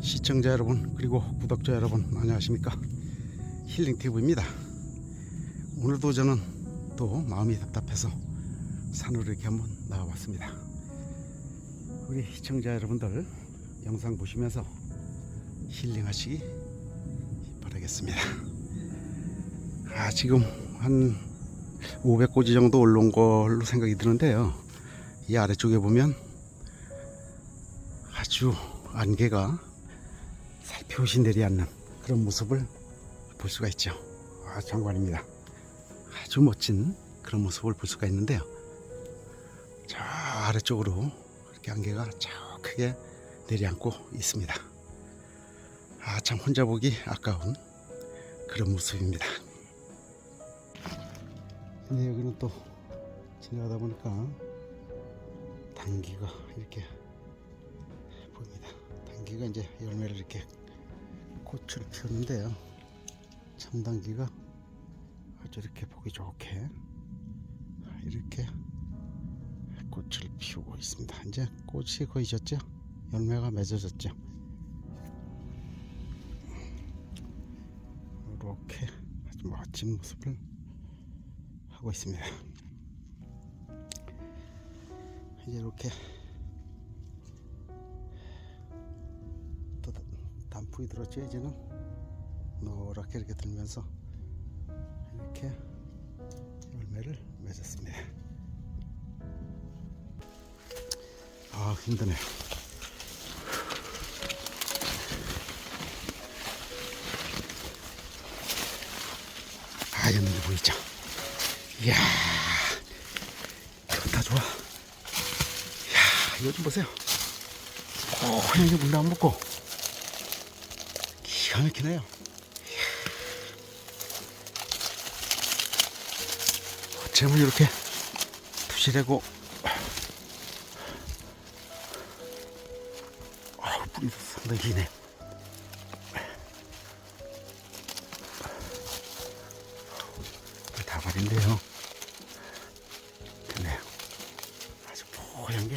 시청자 여러분 그리고 구독자 여러분 안녕하십니까? 힐링TV입니다. 오늘도 저는 또 마음이 답답해서 산으로 이렇게 한번 나와봤습니다. 우리 시청자 여러분들 영상 보시면서 힐링하시기 바라겠습니다. 아 지금 한 500고지 정도 올라온 걸로 생각이 드는데요. 이 아래쪽에 보면 아주 안개가 살펴시 내리앉는 그런 모습을 볼 수가 있죠. 아, 장관입니다. 아주 멋진 그런 모습을 볼 수가 있는데요. 저 아래쪽으로 이렇게 안개가 쫙크게 내리앉고 있습니다. 아, 참 혼자 보기 아까운 그런 모습입니다. 근데 여기는 또 지나가다 보니까 당기가 이렇게 보입니다. 당기가 이제 열매를 이렇게 꽃을 피웠는데요. 참당기가 아주 이렇게 보기 좋게 이렇게 꽃을 피우고 있습니다. 이제 꽃이 거의 졌죠? 열매가 맺어졌죠? 이렇게 아주 멋진 모습을 하고 있습니다. 이제 이렇게 단풍이 들었죠 이제는? 노랗게 이렇게 들면서 이렇게 열매를 맺었습니다. 아 힘드네. 하얀 눈이 보이죠? 이야 좋다 좋아. 이야 이거 좀 보세요. 고양이 물도 안 먹고 기가 막히네요. 어쩌면 이렇게 부실하고 아우 뿌리도 상당히 기네. 다 버린대요. 됐네요. 아주 뽀얀 게.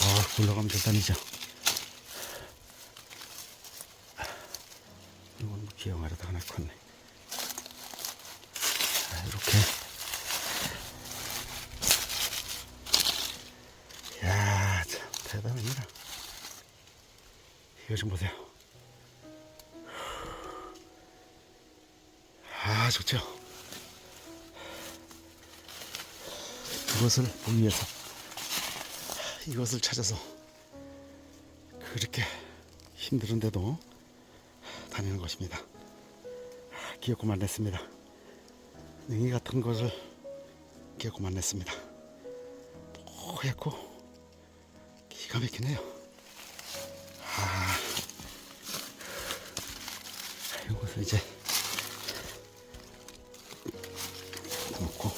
아, 굴러가면 대단이죠. 이건 뭐 자, 이렇게. 이야, 참, 대단합니다. 이거 좀 보세요. 아, 좋죠. 이것을 보기 위해서 이것을 찾아서 그렇게 힘들은데도 다니는 것입니다. 기어코만 냈습니다. 능이 같은 것을 기어코만 냈습니다. 뽀얗고 기가 막히네요. 아, 이것을 이제 놓고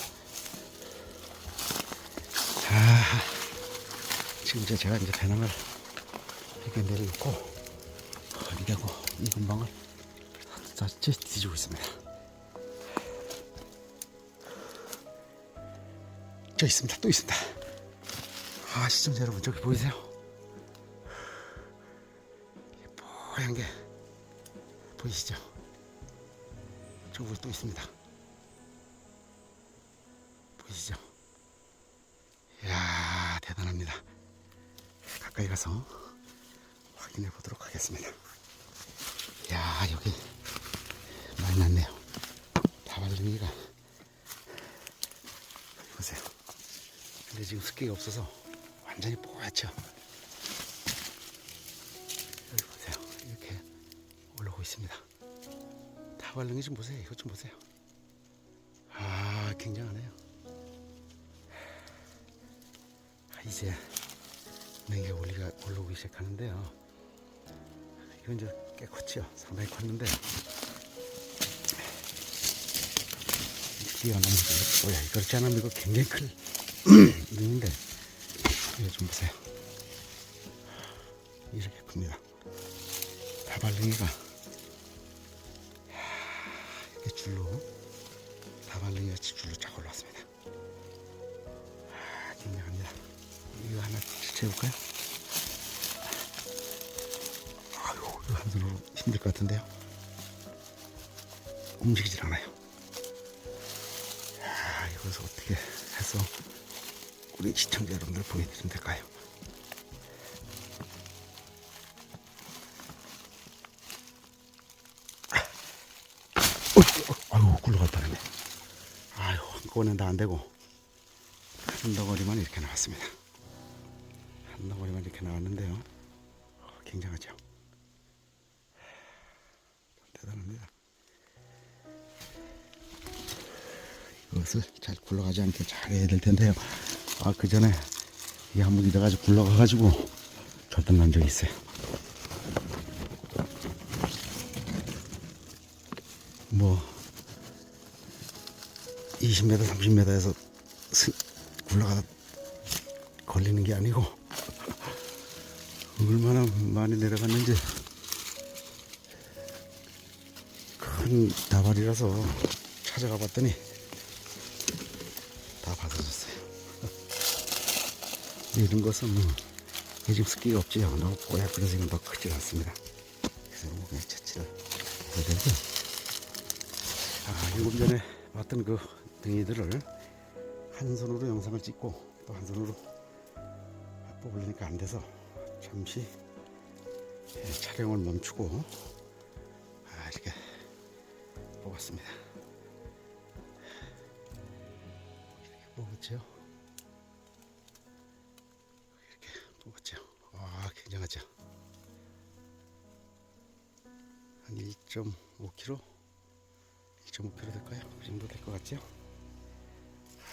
자. 지금 이제 제가 이제 배낭을 이렇게 내려놓고 어디다고 이 근방을 자체 뒤지고 있습니다. 저 있습니다. 또 있습니다. 아 시청자 여러분 저기 보이세요? 뽀얀 게 보이시죠? 저기 또 있습니다. 보이시죠? 이야 대단합니다. 가까이 가서 확인해 보도록 하겠습니다. 야 여기 났네요. 다발랭이가 보세요. 근데 지금 습기가 없어서 완전히 뽀얗죠. 여기 보세요. 이렇게 올라오고 있습니다. 다발랭이 좀 보세요. 이것 좀 보세요. 아 굉장하네요. 아, 이제 냉게 올리가 올라오기 시작하는데요. 이건 이제 꽤 컸지요. 상당히 컸는데 너무 뭐야 그렇지 않으면 이거 굉장히 클 있는데 이거 좀 보세요. 이렇게 큽니다. 다발랭이가 이렇게 줄로 다발랭이 같이 줄로 쫙 올라왔습니다. 아, 굉장합니다. 이거 하나 채울까요? 한 손으로 힘들 것 같은데요. 움직이질 않아요. 야, 이것을 어떻게 해서 우리 시청자 여러분들 보여드리면 될까요? 어, 어, 아유, 굴러갈 뻔했네. 아유, 한꺼번에 다 안 되고 한 덩어리만 이렇게 나왔습니다. 한 덩어리만 이렇게 나왔는데요. 어, 굉장하죠. 이것을 잘 굴러가지 않게 잘 해야 될 텐데요. 아, 그 전에 이 한목이 돼가지고 굴러가가지고 절단 난 적이 있어요. 뭐, 20m, 30m에서 굴러가다 걸리는 게 아니고, 얼마나 많이 내려갔는지, 큰 다발이라서 찾아가 봤더니, 이런 것은 뭐, 지금 습기가 없지요. 너무 뽀얗 그래서 지금 더 크지 않습니다. 그래서 뭐 그냥 채취를 해야 되고, 아, 조금 전에 봤던 그 등이들을 한 손으로 영상을 찍고 또 한 손으로 뽑으려니까 안 돼서 잠시 예, 촬영을 멈추고 아, 이렇게 뽑았습니다. 아, 굉장하죠. 한 1.5kg 1.5kg 될까요? 그 정도 될 것 같죠?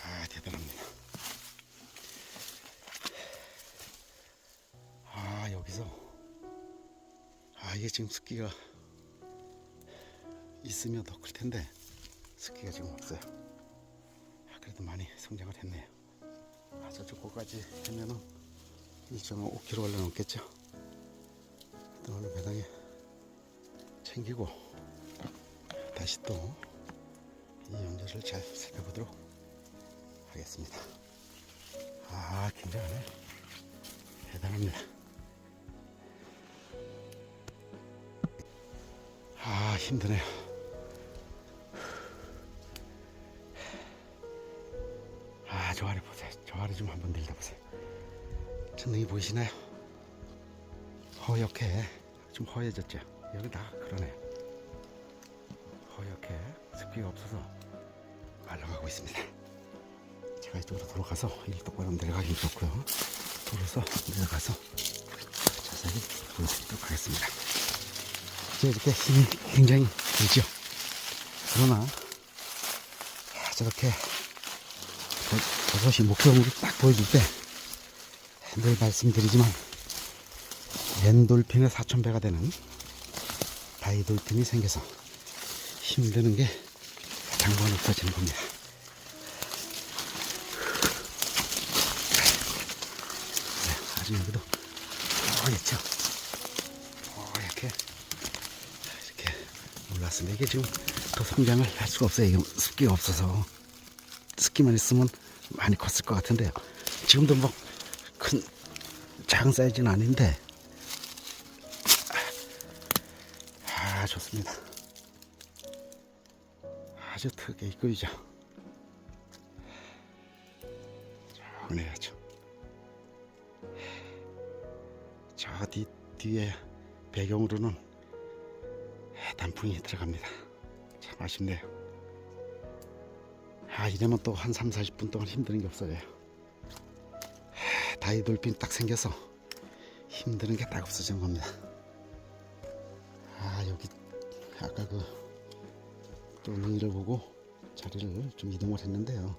아 대단합니다. 아 여기서 아 이게 지금 습기가 있으면 더 클 텐데 습기가 지금 없어요. 아, 그래도 많이 성장을 했네요. 아 저쪽 거까지 하면은 1.5kg 올라 넘겠죠? 또 오늘 배당에 챙기고 다시 또 이 연결을 잘 살펴보도록 하겠습니다. 아, 굉장하네. 대단합니다. 아, 힘드네요. 아, 저 아래 보세요. 저 아래 좀 한번 내려다 보세요. 천둥이 보이시나요? 허옇게 좀 허해졌죠? 여기 다 그러네요. 허옇게 습기가 없어서 말라가고 있습니다. 제가 이쪽으로 돌아가서 일 똑바로 내려가기 좋고요. 돌아서 내려가서 자세히 보여드리도록 하겠습니다. 이제 이렇게 힘이 굉장히 들죠. 그러나 아, 저렇게 버- 버섯이 목표물을 딱 보여줄 때 늘 말씀드리지만 엔돌핀의 4,000배가 되는 다이돌핀이 생겨서 힘드는 게 장관 없어지는 겁니다. 네, 아주 여기도 뽀얗죠? 뽀얗게 이렇게 올랐습니다. 이게 지금 더 성장을 할 수가 없어요. 이게 습기가 없어서 습기만 있으면 많이 컸을 것 같은데요. 지금도 뭐 큰 작은 사이즈는 아닌데 좋습니다. 아주 특이해 이거이죠. 정리해야죠. 저 뒤, 뒤에 배경으로는 단풍이 들어갑니다. 참 아쉽네요. 아, 이러면 또 한 3, 40분 동안 힘드는 게 없어져요. 하, 다이돌핀 딱 생겨서 힘드는 게 딱 없어지는 겁니다. 아, 여기 아까 그또 능이를 보고 자리를 좀 이동을 했는데요.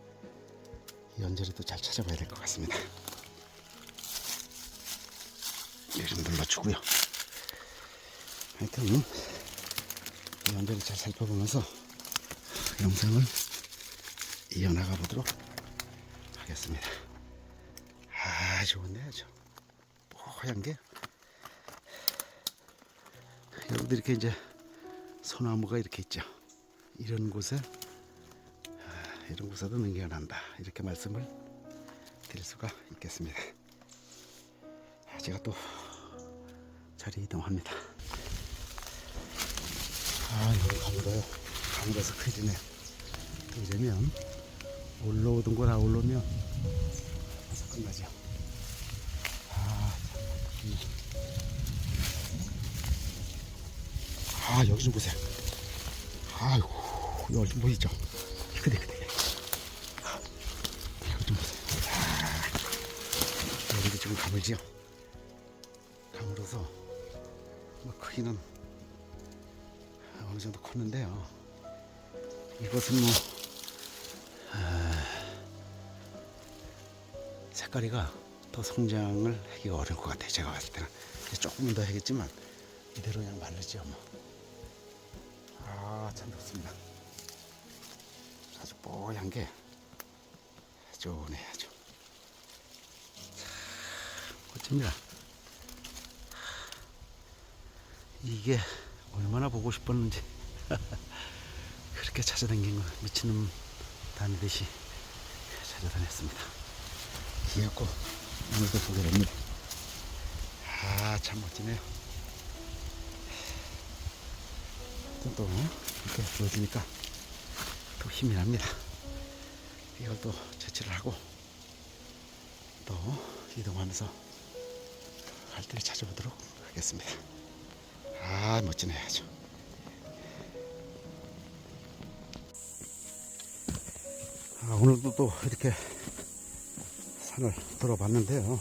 이 연재를 또 잘 찾아봐야 될 것 같습니다. 이좀 눌러주고요. 하여튼 이 연재를 잘 살펴보면서 영상을 이어나가 보도록 하겠습니다. 아 좋은데 아주 뽀얀 게 여러분들 이렇게 이제 소나무가 이렇게 있죠. 이런 곳에 아, 이런 곳에도 난다 이렇게 말씀을 드릴 수가 있겠습니다. 아, 제가 또 자리 이동합니다. 아, 여기 강도요. 강도에서. 또 이러면 올라오던 거다 올라오면 끝나죠. 아, 여기 좀 보세요. 아이고, 여기 좀 보이죠? 그대, 그대. 여기 좀 보세요. 아, 여기도 지금 가물지요. 가물어서 뭐 크기는 어느 정도 컸는데요. 이것은 뭐 아, 색깔이가 더 성장을 하기가 어려울 것 같아요. 제가 봤을 때는 조금은 더 하겠지만 이대로 그냥 말르죠. 뭐. 아, 참 좋습니다. 아주 뽀얀 게 좋네 아주. 참 멋집니다. 이게 얼마나 보고 싶었는지 그렇게 찾아다닌 거 미친놈 다니듯이 찾아다녔습니다. 귀엽고 오늘도 보게 됩니다. 아 참 멋지네요. 또, 또 이렇게 보여주니까 또 힘이 납니다. 이걸 또 채취를 하고 또 이동하면서 갈대를 찾아보도록 하겠습니다. 아 멋지네 아주. 아, 오늘도 또 이렇게 산을 돌아봤는데요.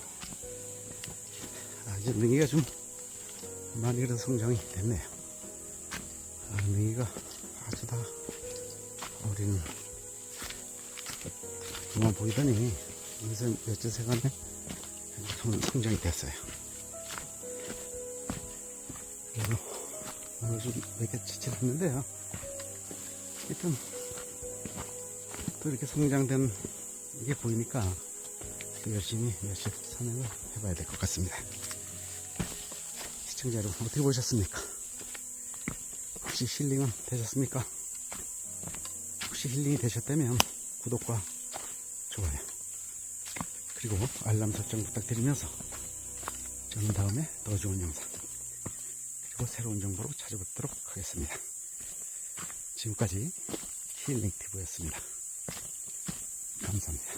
아, 이제 능이가 좀 많이 그래도 성장이 됐네요. 아, 능이가 아주 다 어린 그만 보이더니 여기서 몇주 세간에 성- 성장이 됐어요. 그래서 오늘 좀몇개 채취를 했는데요. 일단 또 이렇게 성장된 게 보이니까 또 열심히 며칠 산행을 해봐야 될 것 같습니다. 시청자 여러분 어떻게 보셨습니까? 혹시 힐링은 되셨습니까? 혹시 힐링이 되셨다면 구독과 좋아요 그리고 알람 설정 부탁드리면서 저는 다음에 더 좋은 영상 그리고 새로운 정보로 찾아뵙도록 하겠습니다. 지금까지 힐링티브였습니다. 감사합니다.